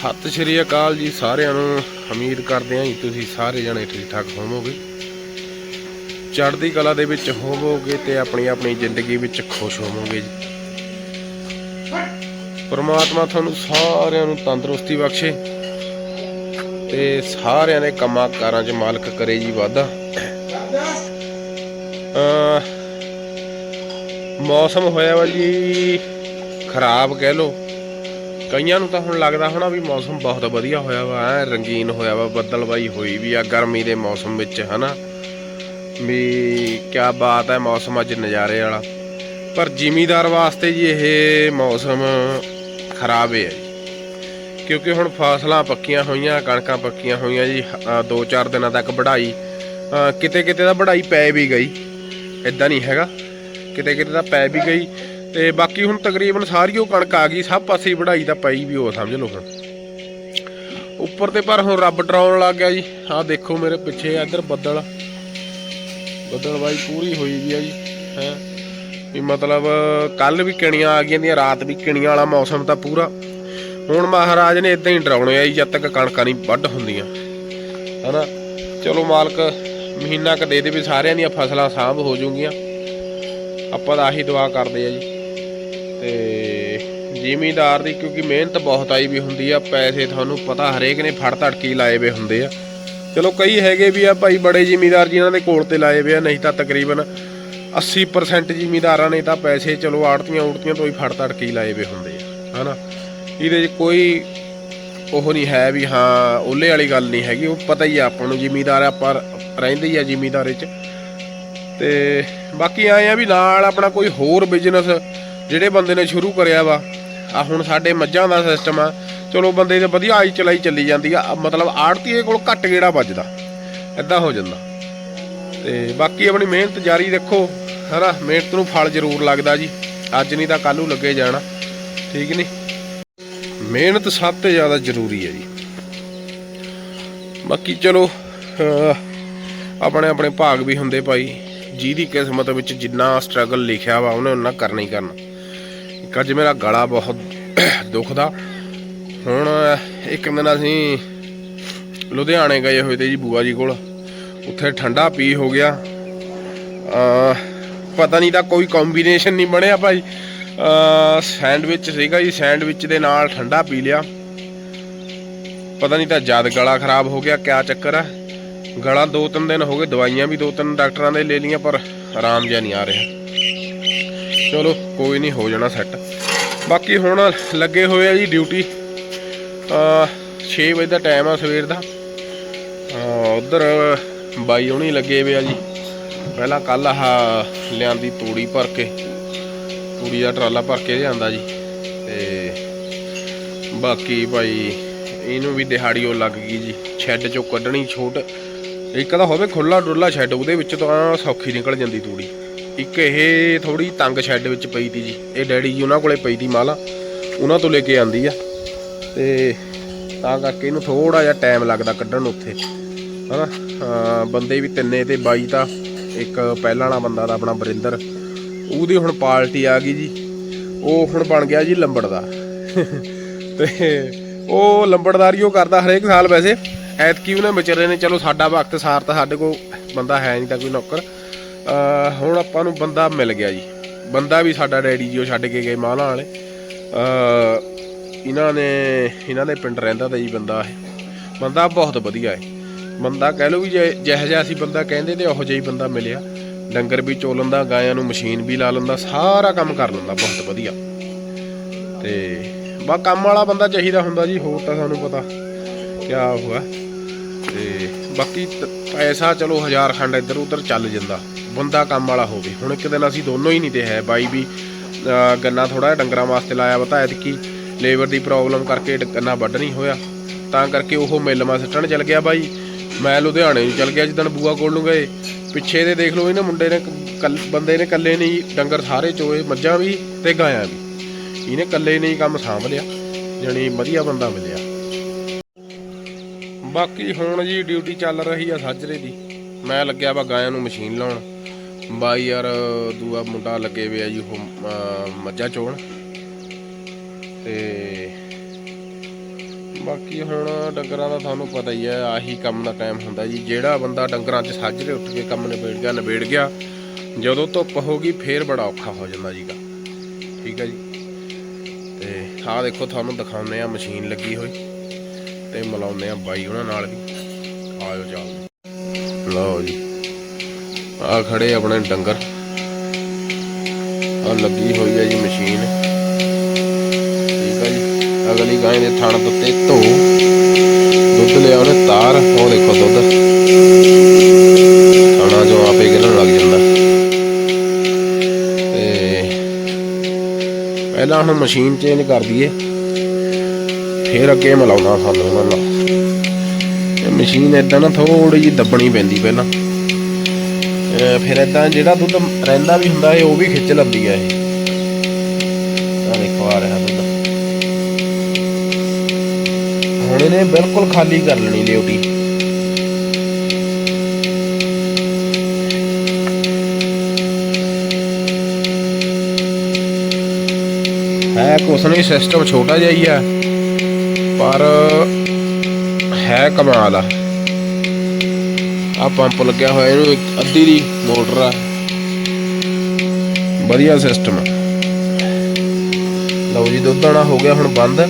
ਸਤਿ ਸ਼੍ਰੀ ਅਕਾਲ ਜੀ ਸਾਰਿਆਂ ਨੂੰ। ਉਮੀਦ ਕਰਦੇ ਹਾਂ ਜੀ ਤੁਸੀਂ ਸਾਰੇ ਜਣੇ ਠੀਕ ਠਾਕ ਹੋਵੋਗੇ। ਚੜ੍ਹਦੀ ਕਲਾ ਦੇ ਵਿੱਚ ਹੋਵੋਗੇ ਤੇ ਆਪਣੀ ਆਪਣੀ ਜ਼ਿੰਦਗੀ ਵਿੱਚ ਖੁਸ਼ ਹੋਵੋਗੇ ਜੀ। ਪਰਮਾਤਮਾ ਤੁਹਾਨੂੰ ਸਾਰਿਆਂ ਨੂੰ ਤੰਦਰੁਸਤੀ ਬਖਸ਼ੇ ਤੇ ਸਾਰਿਆਂ ਦੇ ਕੰਮਾਂ ਕਾਰਾਂ 'ਚ ਮਾਲਕ ਕਰੇ ਜੀ ਵਾਧਾ। ਮੌਸਮ ਹੋਇਆ ਵਾ ਜੀ, ਖਰਾਬ ਕਹਿ ਲੋ ਕਈਆਂ ਨੂੰ ਤਾਂ ਹੁਣ ਲੱਗਦਾ ਹੋਣਾ ਵੀ ਮੌਸਮ ਬਹੁਤ ਵਧੀਆ ਹੋਇਆ ਵਾ, ਐ ਰੰਗੀਨ ਹੋਇਆ ਵਾ ਬੱਦਲਬਾਈ ਹੋਈ ਵੀ ਆ ਗਰਮੀ ਦੇ ਮੌਸਮ ਵਿੱਚ, ਹਨਾ। ਵੀ ਕੀ ਬਾਤ ਹੈ ਮੌਸਮ ਅੱਜ ਨਜ਼ਾਰੇ ਵਾਲਾ। ਪਰ ਜ਼ਿਮੀਦਾਰ ਵਾਸਤੇ ਜੀ ਇਹ ਮੌਸਮ ਖਰਾਬ ਹੈ ਕਿਉਂਕਿ ਹੁਣ ਫਸਲਾਂ ਪੱਕੀਆਂ ਹੋਈਆਂ, ਕਣਕਾਂ ਪੱਕੀਆਂ ਹੋਈਆਂ ਜੀ 2-4 ਦਿਨਾਂ ਤੱਕ ਵਢਾਈ ਕਿਤੇ ਕਿਤੇ ਤਾਂ ਵਢਾਈ ਪੈ ਵੀ ਗਈ। ਇਦਾਂ ਨਹੀਂ ਹੈਗਾ। ਕਿਤੇ ਕਿਤੇ ਤਾਂ ਪੈ ਵੀ ਗਈ। ਤੇ ਬਾਕੀ ਹੁਣ ਤਕਰੀਬਨ ਸਾਰੀ ਉਹ ਕਣਕ ਆ ਗਈ, ਸਭ ਪਾਸੇ ਵਢਾਈ ਤਾਂ ਪਈ ਵੀ ਉਹ, ਸਮਝ ਲਓ ਹੁਣ ਉੱਪਰ ਤੇ ਪਰ ਹੁਣ ਰੱਬ ਡਰਾਉਣ ਲੱਗ ਗਿਆ ਜੀ। ਆਹ ਦੇਖੋ ਮੇਰੇ ਪਿੱਛੇ ਇੱਧਰ ਬੱਦਲ। ਬੱਦਲ ਬਾਈ ਪੂਰੀ ਹੋਈ ਵੀ ਆ ਜੀ, ਹੈ। ਵੀ ਮਤਲਬ ਕੱਲ ਵੀ ਕਿਣੀਆਂ ਆ ਗਈਆਂ ਦੀਆਂ, ਰਾਤ ਵੀ ਕਿਣੀਆਂ ਵਾਲਾ ਮੌਸਮ ਤਾਂ ਪੂਰਾ। ਹੁਣ ਮਹਾਰਾਜ ਨੇ ਇਦਾਂ ਹੀ ਡਰਾਉਣੇ ਆ ਜੀ, ਜਦ ਤੱਕ ਕਣਕਾਂ ਨਹੀਂ ਵੱਢ ਹੁੰਦੀਆਂ। ਹਨਾ? ਚਲੋ ਮਾਲਕ ਮਹੀਨਾ ਕ ਦੇ ਦੇ ਵੀ ਸਾਰਿਆਂ ਦੀਆਂ ਫਸਲਾਂ ਸਾਂਭ ਹੋ ਜੂਗੀਆਂ ਆਪਾਂ ਤਾਂ ਆਹੀ ਦੁਆ ਕਰਦੇ ਆ ਜੀ। ਤੇ ਜ਼ਿਮੀਦਾਰ ਦੀ ਕਿਉਂਕਿ ਮਿਹਨਤ ਬਹੁਤ ਆਈ ਵੀ ਹੁੰਦੀ ਆ, ਪੈਸੇ ਤੁਹਾਨੂੰ ਪਤਾ ਹਰੇਕ ਨੇ ਫੜ ਧੜਕੀ ਲਾਏ ਵੇ ਹੁੰਦੇ ਆ। ਚਲੋ ਕਈ ਹੈਗੇ ਵੀ ਆ ਭਾਈ ਬੜੇ ਜ਼ਿਮੀਦਾਰ ਜਿਨ੍ਹਾਂ ਦੇ ਕੋਲ ਤੇ ਲਾਏ ਵੇ ਆ, ਨਹੀਂ ਤਾਂ ਤਕਰੀਬਨ 80% ਜ਼ਿਮੀਦਾਰਾਂ ਨੇ ਤਾਂ ਪੈਸੇ ਚਲੋ ਆੜਤੀਆਂ ਉੜਤੀਆਂ ਤੋਂ ਹੀ ਫੜ ਧੜਕੀ ਲਾਏ ਵੇ ਹੁੰਦੇ ਆ, ਹਨਾ? ਇਹਦੇ 'ਚ ਕੋਈ ਉਹ ਨਹੀਂ ਹੈ ਵੀ ਹਾਂ ਉਹਲੇ ਵਾਲੀ ਗੱਲ ਨਹੀਂ ਹੈਗੀ, ਉਹ ਪਤਾ ਹੀ ਆ ਆਪਾਂ ਨੂੰ ਜ਼ਿਮੀਦਾਰ ਆਪਾਂ ਰਹਿੰਦੇ ਹੀ ਆ ਜ਼ਿਮੀਦਾਰੇ 'ਚ। ਤੇ ਬਾਕੀ ਆਏ ਆ ਵੀ ਨਾਲ ਆਪਣਾ ਕੋਈ ਹੋਰ ਬਿਜ਼ਨਸ ਜਿਹੜੇ ਬੰਦੇ ਨੇ ਸ਼ੁਰੂ ਕਰਿਆ ਵਾ ਆ ਹੁਣ ਸਾਡੇ ਮੱਝਾਂ ਦਾ ਸਿਸਟਮ ਆ। ਚਲੋ ਬੰਦੇ ਦੇ ਵਧੀਆ ਆਈ ਚਲਾਈ ਚੱਲੀ ਜਾਂਦੀ ਆ ਮਤਲਬ ਆੜਤੀਏ ਕੋਲ ਘੱਟ ਗੇੜਾ ਵੱਜਦਾ ਐਦਾਂ ਹੋ ਜਾਂਦਾ। ਤੇ ਬਾਕੀ ਆਪਣੀ ਮਿਹਨਤ ਜਾਰੀ ਰੱਖੋ, ਹਨਾ? ਮਿਹਨਤ ਨੂੰ ਫਲ ਜ਼ਰੂਰ ਲੱਗਦਾ ਜੀ, ਅੱਜ ਨਹੀਂ ਤਾਂ ਕੱਲ ਨੂੰ ਲੱਗੇ ਜਾਣਾ, ਠੀਕ ਨਹੀਂ? ਮਿਹਨਤ ਸਭ ਤੋਂ ਜ਼ਿਆਦਾ ਜ਼ਰੂਰੀ ਹੈ ਜੀ। ਬਾਕੀ ਚਲੋ ਆਪਣੇ ਆਪਣੇ ਭਾਗ ਵੀ ਹੁੰਦੇ ਭਾਈ, ਜਿਹਦੀ ਕਿਸਮਤ ਵਿੱਚ ਜਿੰਨਾ ਸਟਰਗਲ ਲਿਖਿਆ ਵਾ, ਉਹਨੇ ਉਹਨਾਂ ਕਰਨਾ ਹੀ ਕਰਨਾ। ਇੱਕ ਅੱਜ ਮੇਰਾ ਗਲਾ ਬਹੁਤ ਦੁਖਦਾ। ਹੁਣ ਇੱਕ ਦਿਨ ਅਸੀਂ ਲੁਧਿਆਣੇ ਗਏ ਹੋਏ ਤੇ ਜੀ ਬੂਆ ਜੀ ਕੋਲ। ਉੱਥੇ ਠੰਡਾ ਪੀ ਹੋ ਗਿਆ। ਅਹ, ਪਤਾ ਨਹੀਂ ਤਾਂ ਕੋਈ ਕੰਬੀਨੇਸ਼ਨ ਨਹੀਂ ਬਣਿਆ ਭਾਈ। ਅਹ, ਸੈਂਡਵਿਚ ਸੀਗਾ ਜੀ ਸੈਂਡਵਿਚ ਦੇ ਨਾਲ ਠੰਡਾ ਪੀ ਲਿਆ। ਪਤਾ ਨਹੀਂ ਤਾਂ ਜਦ ਗਲਾ ਖਰਾਬ ਹੋ ਗਿਆ ਕਿਆ ਚੱਕਰ ਆ ਗਲਾ ਦੋ ਤਿੰਨ ਦਿਨ ਹੋ ਗਏ ਦਵਾਈਆਂ ਵੀ ਦੋ ਤਿੰਨ ਡਾਕਟਰਾਂ ਦੇ ਲੈ ਲਈਆਂ ਪਰ ਆਰਾਮ ਜਿਹਾ ਨਹੀਂ ਆ ਰਿਹਾ। ਚਲੋ, ਕੋਈ ਨਹੀਂ, ਹੋ ਜਾਣਾ ਸੈੱਟ ਬਾਕੀ ਹੁਣ ਲੱਗੇ ਹੋਏ ਆ ਜੀ ਡਿਊਟੀ ਆ 6 ਵਜੇ ਦਾ ਟਾਈਮ ਆ ਸਵੇਰ ਦਾ। ਉਧਰ ਬਾਈ ਹੁਣੀ ਲੱਗੇ ਵੇ ਆ ਜੀ। ਪਹਿਲਾਂ ਕੱਲ ਆਹ ਲਿਆਂਦੀ ਤੂੜੀ ਭਰ ਕੇ, ਤੂੜੀ ਦਾ ਟਰਾਲਾ ਭਰ ਕੇ ਲਿਆਂਦਾ ਜੀ। ਤੇ ਬਾਕੀ ਭਾਈ, ਇਹਨੂੰ ਵੀ ਦਿਹਾੜੀ ਉਹ ਲੱਗ ਗਈ ਜੀ। ਸ਼ੈੱਡ ਚੋਂ ਕੱਢਣੀ ਛੋਟ। ਇੱਕ ਤਾਂ ਹੋਵੇ ਖੁੱਲਾ ਡੁੱਲਾ ਸ਼ੈੱਡ ਉਹਦੇ ਵਿੱਚ ਤਾਂ ਸੌਖੀ ਨਿਕਲ ਜਾਂਦੀ ਤੂੜੀ। ਇੱਕ ਇਹ ਥੋੜੀ ਤੰਗ ਸ਼ੈੱਡ ਵਿੱਚ ਪਈ ਤੀ ਜੀ। ਇਹ ਡੈਡੀ ਜੀ ਉਹਨਾਂ ਕੋਲੇ ਪਈ ਤੀ ਮਾਲਾ। ਉਹਨਾਂ ਤੋਂ ਲੈ ਕੇ ਆਂਦੀ ਆ। ਤੇ ਤਾਂ ਕਰਕੇ ਇਹਨੂੰ ਥੋੜਾ ਜਿਹਾ ਟਾਈਮ ਲੱਗਦਾ ਕੱਢਣ ਨੂੰ ਉੱਥੇ। ਹਨਾ? ਹਾਂ, ਬੰਦੇ ਵੀ ਤਿੰਨੇ ਤੇ ਬਾਈ ਤਾਂ ਇੱਕ ਪਹਿਲਾਂ ਵਾਲਾ ਬੰਦਾ ਦਾ ਆਪਣਾ ਬਰਿੰਦਰ ਉਹਦੀ ਹੁਣ ਪਾਰਟੀ ਆ ਗਈ ਜੀ। ਉਹ ਹੁਣ ਬਣ ਗਿਆ ਜੀ ਲੰਬੜਦਾਰ। ਤੇ ਉਹ ਲੰਬੜਦਾਰੀ ਉਹ ਕਰਦਾ ਹਰੇਕ ਸਾਲ ਵੈਸੇ। ਐਤਕੀ ਉਹਨੇ ਵਿਚਾਰੇ ਨੇ ਚਲੋ ਸਾਡਾ ਵਕਤ ਸਾਰ ਤਾਂ ਸਾਡੇ ਕੋਲ ਬੰਦਾ ਹੈ ਨਹੀਂ ਤਾਂ ਕੋਈ ਨੌਕਰ। ਹੁਣ ਆਪਾਂ ਨੂੰ ਬੰਦਾ ਮਿਲ ਗਿਆ ਜੀ। ਬੰਦਾ ਵੀ ਸਾਡਾ ਡੈਡੀ ਜੀ ਉਹ ਛੱਡ ਕੇ ਗਏ ਮਾਲਾ ਵਾਲੇ। ਇਹਨਾਂ ਨੇ, ਇਹਨਾਂ ਦੇ ਪਿੰਡ ਰਹਿੰਦਾ ਤਾਂ ਜੀ ਬੰਦਾ ਇਹ। ਬੰਦਾ ਬਹੁਤ ਵਧੀਆ ਹੈ। ਬੰਦਾ ਕਹਿ ਲਓ ਵੀ ਜੇ ਜਿਹੋ ਜਿਹਾ ਅਸੀਂ ਬੰਦਾ ਕਹਿੰਦੇ ਤੇ ਉਹੋ ਜਿਹਾ ਹੀ ਬੰਦਾ ਮਿਲਿਆ। ਡੰਗਰ ਵੀ ਚੋ ਲੈਂਦਾ, ਗਾਇਆਂ ਨੂੰ ਮਸ਼ੀਨ ਵੀ ਲਾ ਲੈਂਦਾ, ਸਾਰਾ ਕੰਮ ਕਰ ਲੈਂਦਾ, ਬਹੁਤ ਵਧੀਆ। ਤੇ ਬਾ ਕੰਮ ਵਾਲਾ ਬੰਦਾ ਚਾਹੀਦਾ ਹੁੰਦਾ ਜੀ, ਹੋਰ ਤਾਂ ਸਾਨੂੰ ਪਤਾ ਕਿਆ ਹੋਇਆ। ਤੇ ਬਾਕੀ ਪੈਸਾ ਚਲੋ ਹਜ਼ਾਰ ਖੰਡ ਇੱਧਰ ਉੱਧਰ ਚੱਲ ਜਾਂਦਾ। ਬੰਦਾ ਕੰਮ ਵਾਲਾ ਹੋਵੇ। ਹੁਣ ਇੱਕ ਦਿਨ ਅਸੀਂ ਦੋਨੋਂ ਹੀ ਨਹੀਂ ਤੇ ਹੈ ਬਾਈ ਵੀ ਗੰਨਾ ਥੋੜਾ ਜਿਹਾ ਡੰਗਰਾਂ ਵਾਸਤੇ ਲਾਇਆ ਵਾ ਐਤਕੀ ਲੇਬਰ ਦੀ ਪ੍ਰੋਬਲਮ ਕਰਕੇ ਗੰਨਾ ਵੱਢ ਨਹੀਂ ਹੋਇਆ। ਤਾਂ ਕਰਕੇ ਉਹ ਮਿੱਲ ਮਾ ਸੱਟਣ ਚੱਲ ਗਿਆ ਬਾਈ। ਮੈਂ ਲੁਧਿਆਣੇ ਨੂੰ ਚੱਲ ਗਿਆ ਜਿੱਦਣ ਬੂਆ ਕੋਲ ਨੂੰ ਗਏ। ਪਿੱਛੇ ਦੇ ਦੇਖ ਲਓ, ਇਹਨੇ ਮੁੰਡੇ ਨੇ ਕੱਲ- ਬੰਦੇ ਨੇ ਇਕੱਲੇ ਨਹੀਂ, ਡੰਗਰ ਸਾਰੇ ਚੋਏ, ਮੱਝਾਂ ਵੀ ਤੇ ਗਾਇਆਂ ਵੀ। ਇਹਨੇ ਇਕੱਲੇ ਨਹੀਂ ਕੰਮ ਸਾਂਭ ਲਿਆ, ਜਣੀ ਵਧੀਆ ਬੰਦਾ ਮਿਲਿਆ। ਬਾਕੀ ਹੁਣ ਜੀ ਡਿਊਟੀ ਚੱਲ ਰਹੀ ਆ ਸਾਜਰੇ ਦੀ। ਮੈਂ ਲੱਗਿਆ ਵਾ ਗਾਇਆਂ ਨੂੰ ਮਸ਼ੀਨ ਲਾਉਣ। ਬਾਈ ਯਾਰ, ਦੂਆ ਮੁੰਡਾ ਲੱਗੇ ਵੇ ਆ ਜੀ ਉਹ ਮੱਝਾਂ ਚੋਣ। ਤੇ ਬਾਕੀ ਹੁਣ ਡੰਗਰਾਂ ਦਾ ਤੁਹਾਨੂੰ ਪਤਾ ਹੀ ਹੈ ਆਹੀ ਕੰਮ ਦਾ ਟਾਈਮ ਹੁੰਦਾ ਜੀ। ਜਿਹੜਾ ਬੰਦਾ ਡੰਗਰਾਂ 'ਚ ਸਾਜਰੇ ਉੱਠ ਕੇ ਕੰਮ ਨਿਬੇੜ ਗਿਆ ਨਿਬੇੜ ਗਿਆ, ਜਦੋਂ ਧੁੱਪ ਹੋਗੀ ਫੇਰ ਬੜਾ ਔਖਾ ਹੋ ਜਾਂਦਾ ਜੀਗਾ। ਠੀਕ ਹੈ ਜੀ? ਤੇ ਆਹ ਦੇਖੋ, ਤੁਹਾਨੂੰ ਦਿਖਾਉਂਦੇ ਆ, ਮਸ਼ੀਨ ਲੱਗੀ ਹੋਈ। ਤੇ ਮਿਲਾਉਂਦੇ ਆ ਬਾਈ ਉਹਨਾਂ ਨਾਲ ਵੀ। ਆਇਓ ਚੱਲਦੇ। ਲਓ ਜੀ। ਆ ਖੜੇ ਆਪਣੇ ਡੰਗਰ। ਆ ਲੱਗੀ ਹੋਈ ਹੈ ਜੀ ਮਸ਼ੀਨ। ਠੀਕ ਹੈ ਜੀ। ਅਗਲੀ ਗਾਂ ਦੇ ਥਣ ਦਿੱਤੇ ਧੋ। ਦੁੱਧ ਲਿਆ ਉਹਨੇ ਤਾਰ। ਉਹ ਦੇਖੋ ਦੁੱਧ। ਥਣਾ ਜੋ ਆਪੇ ਗਿਰਨ ਲੱਗ ਜਾਂਦਾ। ਤੇ ਪਹਿਲਾਂ ਹੁਣ ਮਸ਼ੀਨ ਚੇਂਜ ਕਰ ਦਈਏ। ਫੇਰ ਅੱਗੇ ਮਿਲਾਉਣਾ ਸਾਨੂੰ ਉਹਨਾਂ ਨਾਲ ਇਹ ਮਸ਼ੀਨ ਇਦਾਂ ਨਾ ਥੋੜੀ ਜਿਹੀ ਦੱਬਣੀ ਪੈਂਦੀ ਪਹਿਲਾਂ। ਫਿਰ ਇਦਾਂ ਜਿਹੜਾ ਦੁੱਧ ਰਹਿੰਦਾ ਵੀ ਹੁੰਦਾ ਹੈ ਉਹ ਵੀ ਖਿੱਚ ਲੈਂਦੀ ਹੈ ਇਹ। ਆ ਦੇਖੋ, ਆ ਰਿਹਾ ਦੁੱਧ। ਹੁਣ ਇਹਨੇ ਬਿਲਕੁਲ ਖਾਲੀ ਕਰ ਲੈਣੀ ਡਿਊਟੀ। ਹੈ ਕੁਛ ਨਹੀਂ ਸਿਸਟਮ ਛੋਟਾ ਜਿਹਾ ਹੀ ਆ, ਪਰ ਹੈ ਕਮਾਲ ਆ। ਆ ਪੰਪ ਲੱਗਿਆ ਹੋਇਆ, ਇਹਨੂੰ ਇੱਕ ਅੱਧੀ ਦੀ ਮੋਟਰ ਆ। ਵਧੀਆ ਸਿਸਟਮ ਆ। ਲਓ ਜੀ, ਦੁੱਧ ਆਣਾ ਹੋ ਗਿਆ ਹੁਣ ਬੰਦ।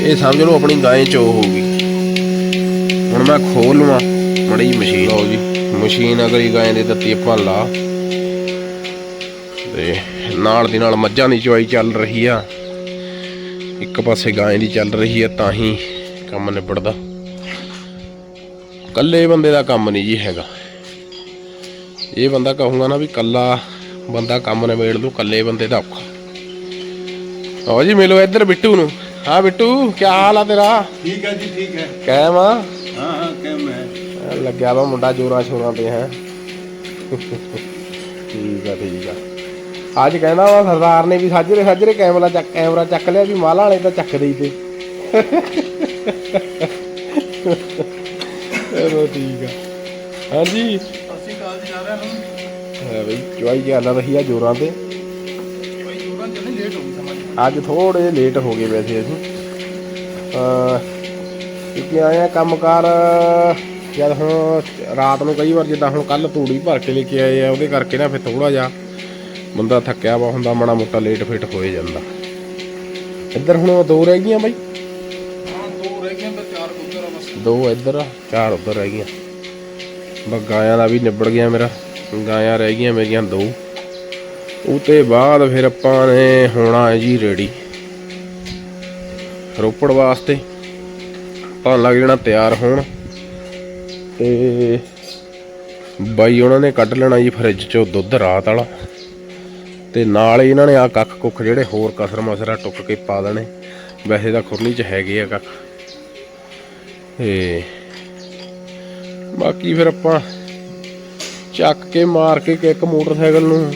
ਇਹ ਸਮਝ ਲਓ ਆਪਣੀ ਗਾਂ ਚੋ ਹੋ ਗਈ। ਹੁਣ ਮੈਂ ਖੋਲ ਲਵਾਂ ਮੜੀ ਮਸ਼ੀਨ। ਲਓ ਜੀ, ਮਸ਼ੀਨ ਅਗਲੀ ਗਾਂ ਦੇ ਦਿੱਤੀ ਆਪਾਂ ਲਾ ਤੇ ਨਾਲ ਦੀ ਨਾਲ ਮੱਝਾਂ ਦੀ ਚਵਾਈ ਚੱਲ ਰਹੀ ਆ। ਇੱਕ ਪਾਸੇ ਗਾਂ ਦੀ ਚੱਲ ਰਹੀ ਆ, ਤਾਂ ਹੀ ਕੰਮ ਨਿਬੜਦਾ। ਕੱਲੇ ਬੰਦੇ ਦਾ ਕੰਮ ਨਹੀਂ ਜੀ ਹੈਗਾ। ਇਹ ਬੰਦਾ ਕਹੂੰਗਾ ਨਾ ਵੀ ਕੱਲਾ ਬੰਦਾ ਕੰਮ ਨਿਬੇੜ ਲੂ ਕੱਲੇ ਬੰਦੇ ਦਾ ਔਖਾ। ਆਓ ਜੀ ਮਿਲੋ ਇੱਧਰ ਬਿੱਟੂ ਨੂੰ। ਹਾਂ ਬਿੱਟੂ ਕੀ ਹਾਲ ਆ ਤੇਰਾ? ਠੀਕ ਹੈ ਜੀ ਠੀਕ ਹੈ। ਕਾਇਮ ਆ? ਹਾਂ ਹਾਂ ਕਿਵੇਂ ਹੈ। ਲੱਗਿਆ ਵਾ ਮੁੰਡਾ ਜੋਰਾਂ ਸ਼ੋਰਾਂ ਤੇ ਹੈ। ਠੀਕ ਆ ਠੀਕ ਆ। ਅੱਜ ਕਹਿੰਦਾ ਵਾ ਸਰਦਾਰ ਨੇ ਵੀ ਸਾਜਰੇ ਸਾਜਰੇ ਕੈਮਰਾ ਚੱਕ ਕੈਮਰਾ ਚੱਕ ਲਿਆ ਵੀ ਮਾਲਾ ਵਾਲੇ ਤਾਂ ਚੱਕਦੇ ਹੀ ਤੇ ਚਲੋ ਠੀਕ ਆ। ਹਾਂਜੀ। ਅਸੀਂ ਕਾਲ ਜੀ ਸਾਰਿਆਂ ਨੂੰ ਹੈ ਬਈ ਚੁਆਈ ਰਹੀ ਆ ਜੋਰਾਂ ਤੇ? ਜੋਰਾਂ ਲੇਟ ਹੋ ਗਈ ਅੱਜ ਥੋੜੇ ਜਿਹੇ ਲੇਟ ਹੋ ਗਏ ਵੈਸੇ ਅਸੀਂ। ਅ ਕਿਉਂਕਿ ਆਏ ਆ ਕੰਮਕਾਰ ਜਦ ਹੁਣ ਰਾਤ ਨੂੰ ਕਈ ਵਾਰ ਜਿੱਦਾਂ ਹੁਣ ਕੱਲ ਤੂੜੀ ਭਰ ਕੇ ਲੈ ਕੇ ਆਏ ਆ ਉਹਦੇ ਕਰਕੇ ਨਾ ਫਿਰ ਥੋੜਾ ਜਿਹਾ ਬੰਦਾ ਥੱਕਿਆ ਵਾ ਹੁੰਦਾ ਮਾੜਾ ਮੋਟਾ ਲੇਟ ਫੇਟ ਹੋਏ ਜਾਂਦਾ। ਇੱਧਰ ਹੁਣ ਦੋ ਰਹਿ ਗਈਆਂ ਬਾਈ। ਦੋ ਇੱਧਰ। ਆ ਚਾਰ ਉੱਧਰ ਰਹਿ ਗਈਆਂ। ਬਸ ਗਾਇਆਂ ਦਾ ਵੀ ਨਿਬੜ ਗਿਆ ਮੇਰਾ। ਗਾਇਆਂ ਰਹਿ ਗਈਆਂ ਮੇਰੀਆਂ ਦੋ। ਉਹ ਤੇ ਬਾਅਦ ਫਿਰ ਆਪਾਂ ਨੇ ਹੋਣਾ ਹੈ ਜੀ ਰੈਡੀ ਰੋਪੜ ਵਾਸਤੇ ਆਪਾਂ ਲੱਗ ਜਾਣਾ ਤਿਆਰ ਹੋਣ। ਤੇ ਬਾਈ ਉਹਨਾਂ ਨੇ ਕੱਢ ਲੈਣਾ ਜੀ ਫਰਿੱਜ ਚੋਂ ਦੁੱਧ ਰਾਤ ਵਾਲਾ। ਤੇ ਨਾਲ ਹੀ ਇਹਨਾਂ ਨੇ ਆ ਕੱਖ ਕੁੱਖ ਜਿਹੜੇ ਹੋਰ ਕਸਰ ਮਸਰਾ ਟੁੱਕ ਕੇ ਪਾ ਦੇਣੇ। ਵੈਸੇ ਤਾਂ ਖੁਰਲੀ 'ਚ ਹੈਗੇ ਆ ਕੱਖ। ਤੇ ਬਾਕੀ ਫਿਰ ਆਪਾਂ ਚੱਕ ਕੇ ਮਾਰ ਕੇ ਇੱਕ ਮੋਟਰਸਾਈਕਲ ਨੂੰ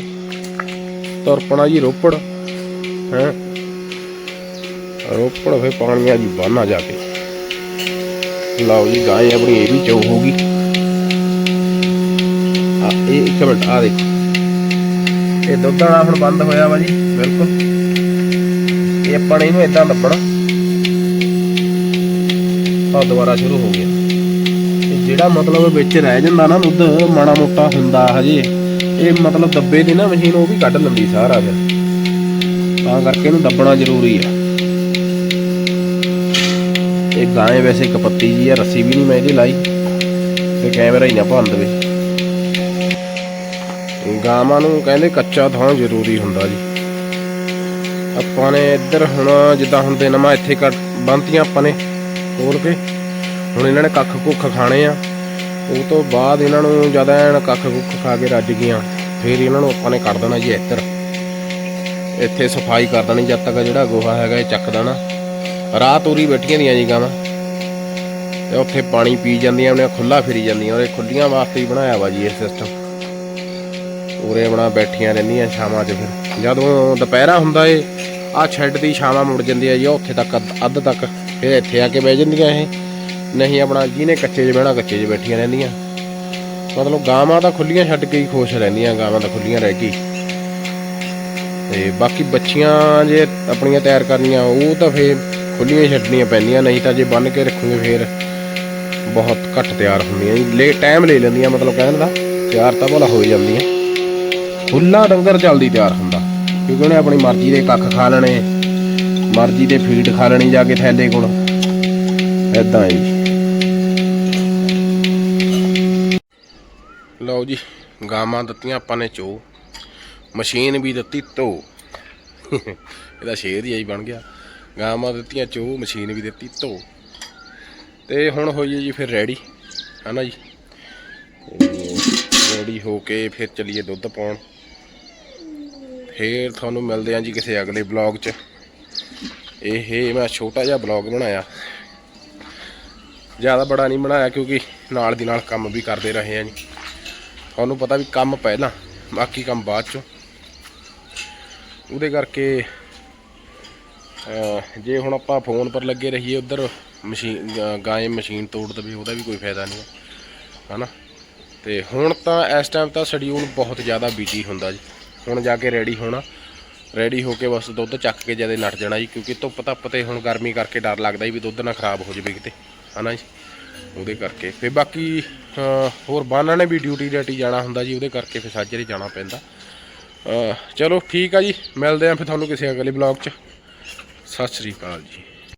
ਤੁਰਪਣਾ ਜੀ ਰੋਪੜ, ਹੈ। ਰੋਪੜ ਫੇ ਪਾਣੀਆਂ ਜੀ ਬਾਨਾ ਜਾ ਕੇ। ਲਓ ਜੀ ਗਾਂ ਆਪਣੀ ਇਹ ਵੀ ਚੋ ਹੋਗੀ ਆ, ਇਹ ਇੱਕ ਮਿੰਟ, ਆ ਦੇਖ। ਇਹ ਦੁੱਧ ਵਾਲਾ ਹੁਣ ਬੰਦ ਹੋਇਆ ਵਾ ਜੀ, ਬਿਲਕੁਲ। ਇਹ ਆਪਾਂ ਇਹਨੂੰ ਇਦਾਂ ਲੱਭਣਾ। ਆ ਦੁਬਾਰਾ ਸ਼ੁਰੂ ਹੋ ਗਿਆ। ਤੇ ਜਿਹੜਾ ਮਤਲਬ ਵਿੱਚ ਰਹਿ ਜਾਂਦਾ ਨਾ ਦੁੱਧ, ਮਾੜਾ ਮੋਟਾ ਹੁੰਦਾ ਹਜੇ, ਇਹ ਮਤਲਬ ਦੱਬੇ ਦੀ ਨਾ ਮਸ਼ੀਨ, ਉਹ ਵੀ ਕੱਢ ਲੈਂਦੀ ਸਾਰਾ ਫਿਰ। ਤਾਂ ਕਰਕੇ ਇਹਨੂੰ ਦੱਬਣਾ ਜ਼ਰੂਰੀ ਆ। ਇਹ ਗਾਂ ਵੈਸੇ ਕਪੱਤੀ ਜੀ ਆ, ਰੱਸੀ ਵੀ ਨਹੀਂ ਮੈਂ ਇਹਦੀ ਲਾਈ। ਤੇ ਕੈਮਰਾ ਹੀ ਨਾ ਭੰਨ ਦੇਵੇ। ਗਾਵਾਂ ਨੂੰ ਕਹਿੰਦੇ ਕੱਚਾ ਥਾਂ ਜ਼ਰੂਰੀ ਹੁੰਦਾ ਜੀ। ਆਪਾਂ ਨੇ ਇੱਧਰ ਹੁਣ ਜਿੱਦਾਂ ਹੁੰਦੇ ਦਿਨ ਇੱਥੇ ਕੱਟ ਬੰਤੀਆਂ ਆਪਾਂ ਨੇ। ਤੋੜ ਕੇ? ਹੁਣ ਇਹਨਾਂ ਨੇ ਕੱਖ ਕੁੱਖ ਖਾਣੇ ਆ। ਉਹ ਤੋਂ ਬਾਅਦ ਇਹਨਾਂ ਨੂੰ ਜ਼ਿਆਦਾ ਐਨ ਕੱਖ ਕੁੱਖ ਖਾ ਕੇ ਰੱਜ ਗਈਆਂ। ਫਿਰ ਇਹਨਾਂ ਨੂੰ ਆਪਾਂ ਨੇ ਕੱਢ ਦੇਣਾ ਜੀ ਇੱਧਰ। ਇੱਥੇ ਸਫ਼ਾਈ ਕਰ ਦੇਣੀ ਜਦ ਤੱਕ ਜਿਹੜਾ ਗੋਹਾ ਹੈਗਾ ਇਹ ਚੱਕ ਦੇਣਾ ਰਾਤ ਉਰੀ ਬੈਠੀਆਂ ਦੀਆਂ ਜੀ ਗਾਵਾਂ। ਤੇ ਉੱਥੇ ਪਾਣੀ ਪੀ ਜਾਂਦੀਆਂ, ਉਹਨੇ ਖੁੱਲਾ ਫਿਰੀ ਜਾਂਦੀਆਂ। ਔਰ ਇਹ ਖੁੱਲੀਆਂ ਵਾਸਤੇ ਹੀ ਬਣਾਇਆ ਵਾ ਜੀ ਇਹ ਸਿਸਟਮ ਉਰੇ ਬਣਾ ਬੈਠੀਆਂ ਰਹਿੰਦੀਆਂ ਛਾਵਾਂ 'ਚ ਫਿਰ। ਜਦੋਂ ਦੁਪਹਿਰਾ ਹੁੰਦਾ ਏ ਆ ਛੱਡ ਦੀ ਛਾਵਾਂ ਮੁੜ ਜਾਂਦੀ ਆ ਜੀ, ਉਹ ਉੱਥੇ ਤੱਕ, ਅੱਧ- ਅੱਧ ਤੱਕ। ਫਿਰ ਇੱਥੇ ਆ ਕੇ ਬਹਿ ਜਾਂਦੀਆਂ ਇਹ। ਨਹੀਂ, ਆਪਣਾ ਜਿਹਨੇ ਕੱਚੇ 'ਚ ਬਹਿਣਾ, ਕੱਚੇ 'ਚ ਬੈਠੀਆਂ ਰਹਿੰਦੀਆਂ। ਮਤਲਬ ਗਾਵਾਂ ਤਾਂ ਖੁੱਲੀਆਂ ਛੱਡ ਕੇ ਹੀ ਖੁਸ਼ ਰਹਿੰਦੀਆਂ, ਗਾਵਾਂ ਤਾਂ ਖੁੱਲੀਆਂ ਰਹਿ ਕੇ ਹੀ। ਤੇ ਬਾਕੀ ਬੱਚੀਆਂ ਜੇ ਆਪਣੀਆਂ ਤਿਆਰ ਕਰਨੀਆਂ, ਉਹ ਤਾਂ ਫੇਰ ਖੁੱਲੀਆਂ ਛੱਡਣੀਆਂ ਪੈਂਦੀਆਂ, ਨਹੀਂ ਤਾਂ ਜੇ ਬੰਨ ਕੇ ਰੱਖੋਗੇ ਫੇਰ ਬਹੁਤ ਘੱਟ ਤਿਆਰ ਹੁੰਦੀਆਂ ਜੀ। ਲੇ ਟਾਈਮ ਲੈ ਲੈਂਦੀਆਂ, ਮਤਲਬ ਕਹਿਣ ਦਾ, ਤਿਆਰ ਤਾਂ ਭਲਾ ਹੋ ਹੀ ਜਾਂਦੀਆਂ। ਖੁੱਲਾ ਡੰਗਰ ਜਲਦੀ ਤਿਆਰ ਹੁੰਦਾ, ਕਿਉਂਕਿ ਉਹਨੇ ਆਪਣੀ ਮਰਜ਼ੀ ਦੇ ਕੱਖ ਖਾ ਲੈਣੇ। ਮਰਜ਼ੀ ਦੇ ਫੀਡ ਖਾ ਲੈਣੀ ਜਾ ਕੇ ਥੈਲੇ ਕੋਲ। ਐਦਾਂ ਜੀ ਲਓ ਜੀ, ਗਾਵਾਂ ਦਿੱਤੀਆਂ ਆਪਾਂ ਨੇ ਚੋ। ਮਸ਼ੀਨ ਵੀ ਦਿੱਤੀ ਧੋ। ਇਹਦਾ ਸ਼ੇਰ ਹੀ ਆਈ ਬਣ ਗਿਆ। ਗਾਵਾਂ ਦਿੱਤੀਆਂ ਚੋ, ਮਸ਼ੀਨ ਵੀ ਦਿੱਤੀ ਧੋ। ਤੇ ਹੁਣ ਹੋਈਏ ਜੀ ਫਿਰ ਰੈਡੀ। ਹਨਾ ਜੀ? ਰੈਡੀ ਹੋ ਕੇ ਫਿਰ ਚੱਲੀਏ ਦੁੱਧ ਪਾਉਣ। ਫੇਰ ਤੁਹਾਨੂੰ ਮਿਲਦੇ ਆਂ ਜੀ ਕਿਸੇ ਅਗਲੇ ਬਲੌਗ 'ਚ। ਇਹ ਮੈਂ ਛੋਟਾ ਜਿਹਾ ਬਲੌਗ ਬਣਾਇਆ। ਜ਼ਿਆਦਾ ਬੜਾ ਨਹੀਂ ਬਣਾਇਆ ਕਿਉਂਕਿ ਨਾਲ ਦੀ ਨਾਲ ਕੰਮ ਵੀ ਕਰਦੇ ਰਹੇ ਆਂ ਜੀ। ਤੁਹਾਨੂੰ ਪਤਾ ਵੀ ਕੰਮ ਪਹਿਲਾਂ, ਬਾਕੀ ਕੰਮ ਬਾਅਦ 'ਚੋਂ। ਉਹਦੇ ਕਰਕੇ ਜੇ ਹੁਣ ਆਪਾਂ ਫੋਨ ਪਰ ਲੱਗੇ ਰਹੀਏ ਉਧਰ, ਮਸ਼ੀਨ ਗਾਏ ਮਸ਼ੀਨ ਤੋੜ ਦਵੇ, ਉਹਦਾ ਵੀ ਕੋਈ ਫਾਇਦਾ ਨਹੀਂ ਹੈ ਹਨਾ? ਤੇ ਹੁਣ ਤਾਂ ਇਸ ਟਾਈਮ ਤਾਂ ਸ਼ਡਿਊਲ ਬਹੁਤ ਜ਼ਿਆਦਾ ਬਿਜ਼ੀ ਹੁੰਦਾ ਜੀ। ਹੁਣ ਜਾ ਕੇ ਰੈਡੀ ਹੋਣਾ। ਰੈਡੀ ਹੋ ਕੇ ਬਸ ਦੁੱਧ ਚੱਕ ਕੇ ਜਦੇ ਨੱਠ ਜਾਣਾ ਜੀ, ਕਿਉਂਕਿ ਧੁੱਪ ਧੱਪ ਤੇ ਹੁਣ ਗਰਮੀ ਕਰਕੇ ਡਰ ਲੱਗਦਾ ਜੀ ਵੀ ਦੁੱਧ ਨਾ ਖਰਾਬ ਹੋ ਜਾਵੇ ਕਿਤੇ। ਹਨਾ ਜੀ? ਉਹਦੇ ਕਰਕੇ। ਫਿਰ ਬਾਕੀ ਹੋਰ ਬਾਨਾਂ ਨੇ ਵੀ ਡਿਊਟੀ ਡੈਟੀ ਜਾਣਾ ਹੁੰਦਾ ਜੀ, ਉਹਦੇ ਕਰਕੇ ਫਿਰ ਸਾਜਰੇ ਜਾਣਾ ਪੈਂਦਾ। ਚਲੋ ਠੀਕ ਆ ਜੀ, ਮਿਲਦੇ ਆਂ ਫਿਰ ਤੁਹਾਨੂੰ ਕਿਸੇ ਅਗਲੇ ਬਲੌਗ 'ਚ। ਸਤਿ ਸ੍ਰੀ ਅਕਾਲ ਜੀ।